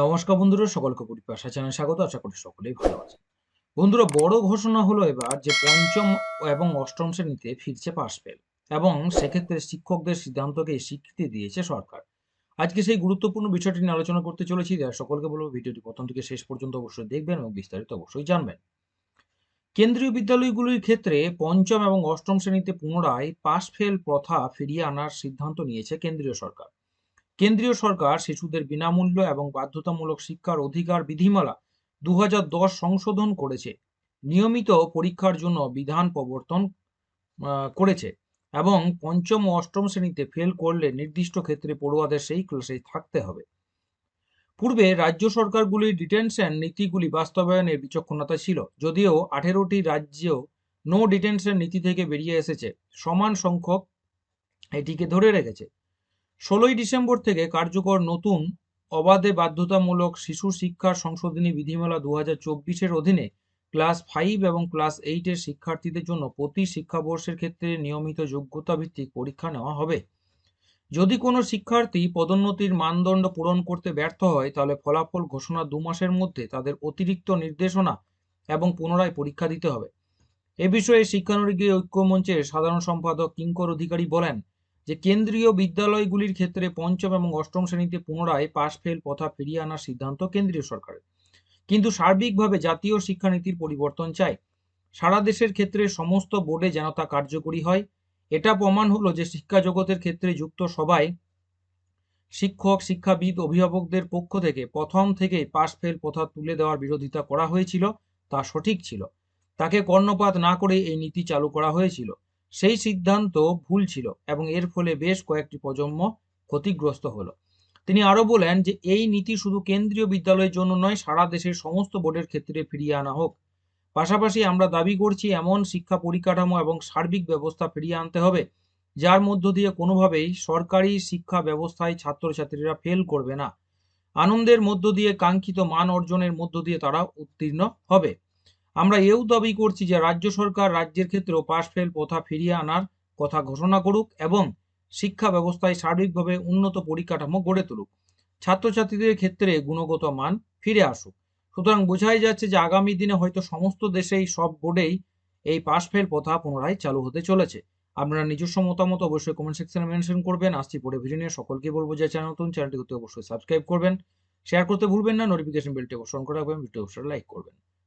নমস্কার বন্ধুরা, সকলকে পরিপাশা চ্যানেল স্বাগত, আশা করি সকলেই ভালো আছে বন্ধুরা, বড় ঘোষণা হলো এবার যে পঞ্চম এবং অষ্টম শ্রেণীতে ফিরছে পাশ ফেল এবং সেক্ষেত্রে শিক্ষকদের সিদ্ধান্তকে স্বীকৃতি দিয়েছে সরকার। আজকে সেই গুরুত্বপূর্ণ বিষয়টি নিয়ে আলোচনা করতে চলেছি আর সকলকে বলব ভিডিওটি প্রথম থেকে শেষ পর্যন্ত অবশ্যই দেখবেন এবং বিস্তারিত অবশ্যই জানবেন। কেন্দ্রীয় বিদ্যালয়গুলির ক্ষেত্রে পঞ্চম এবং অষ্টম শ্রেণীতে পুনরায় পাশ ফেল প্রথা ফিরিয়ে আনার সিদ্ধান্ত নিয়েছে কেন্দ্রীয় সরকার। কেন্দ্রীয় সরকার শিশুদের বিনামূল্য এবং বাধ্যতামূলক শিক্ষার অধিকার বিধিমালা দু হাজার দশ সংশোধন করেছে। নিয়মিত পরীক্ষার জন্য বিধান প্রবর্তন করেছে এবং পঞ্চম ও অষ্টম শ্রেণীতে ফেল করলে নির্দিষ্ট ক্ষেত্রে পড়ুয়াদের সেই ক্লাসে থাকতে হবে। পূর্বে রাজ্য সরকারগুলির ডিটেনশন নীতিগুলি বাস্তবায়নের বিচক্ষণতা ছিল, যদিও আঠেরোটি রাজ্য নো ডিটেনশন নীতি থেকে বেরিয়ে এসেছে। সমান সংখ্যক এটিকে ধরে রেখেছে। ষোলোই ডিসেম্বর থেকে কার্যকর নতুন অবাধে বাধ্যতামূলক শিশু শিক্ষা সংশোধনী বিধিমালা দু হাজার চব্বিশের অধীনে ক্লাস ফাইভ এবং ক্লাস এইটের শিক্ষার্থীদের জন্য প্রতি শিক্ষাবর্ষের ক্ষেত্রে নিয়মিত যোগ্যতা ভিত্তিক পরীক্ষা নেওয়া হবে। যদি কোনো শিক্ষার্থী পদোন্নতির মানদণ্ড পূরণ করতে ব্যর্থ হয়, তাহলে ফলাফল ঘোষণা দু মাসের মধ্যে তাদের অতিরিক্ত নির্দেশনা এবং পুনরায় পরীক্ষা দিতে হবে। এ বিষয়ে শিক্ষানুরাগী ঐক্য মঞ্চের সাধারণ সম্পাদক কিঙ্কর অধিকারী বলেন যে কেন্দ্রীয় বিদ্যালয়গুলির ক্ষেত্রে পঞ্চম এবং অষ্টম শ্রেণীতে পুনরায় পাশ ফেল প্রথা ফিরিয়ে আনার সিদ্ধান্ত কেন্দ্রীয় সরকারের। কিন্তু সার্বিকভাবে জাতীয় শিক্ষানীতির পরিবর্তন চাই। সারা দেশের ক্ষেত্রে সমস্ত বোর্ডে যেন তা কার্যকরী হয়। এটা প্রমাণ হলো যে শিক্ষা জগতের ক্ষেত্রে যুক্ত সবাই শিক্ষক, শিক্ষাবিদ, অভিভাবকদের পক্ষ থেকে প্রথম থেকেই পাশ ফেল প্রথা তুলে দেওয়ার বিরোধিতা করা হয়েছিল, তা সঠিক ছিল। তাকে কর্ণপাত না করে এই নীতি চালু করা হয়েছিল। সেই সিদ্ধান্ত ভুল ছিল এবং এর ফলে বেশ কয়েকটি প্রজন্ম ক্ষতিগ্রস্ত হলো। তিনি আরও বলেন যে, এই নীতি শুধু কেন্দ্রীয় বিদ্যালয়ের জন্য নয়, সারা দেশের সমস্ত বোর্ডের ক্ষেত্রে ফিরিয়ে আনা হোক। পাশাপাশি আমরা দাবি করছি, এমন শিক্ষা পরিকাঠামো এবং সার্বিক ব্যবস্থা ফিরিয়ে আনতে হবে, যার মধ্য দিয়ে কোনোভাবেই সরকারি শিক্ষা ব্যবস্থায় ছাত্রছাত্রীরা ফেল করবে না। আনন্দের মধ্য দিয়ে, কাঙ্ক্ষিত মান অর্জনের মধ্য দিয়ে তারা উত্তীর্ণ হবে। আমরা এও দাবি করছি যে রাজ্য সরকার রাজ্যের ক্ষেত্রেও পাশ ফেল প্রথা ফিরিয়ে আনার কথা ঘোষণা করুক এবং শিক্ষা ব্যবস্থায় সার্বিকভাবে উন্নত পরিকাঠামো গড়ে তুলুক। ছাত্রছাত্রীদের ক্ষেত্রে গুণগত মান ফিরে আসুক। সুতরাং বোঝাই যাচ্ছে যে আগামী দিনে হয়তো সমস্ত দেশেই সব বোর্ডেই এই পাশ ফেল প্রথা পুনরায় চালু হতে চলেছে। আপনারা নিজস্ব মতামত অবশ্যই কমেন্ট সেকশনে মেনশন করবেন। আসছি পরে ভিডিও নিয়ে। সকলকে বলব যে চ্যানেল নতুন চ্যানেলটি করতে অবশ্যই সাবস্ক্রাইব করবেন। শেয়ার করতে ভুলবেন না। নোটিফিকেশন বেলটি অবশ্যই করে রাখবেন। ভিডিও অবশ্যই লাইক করবেন।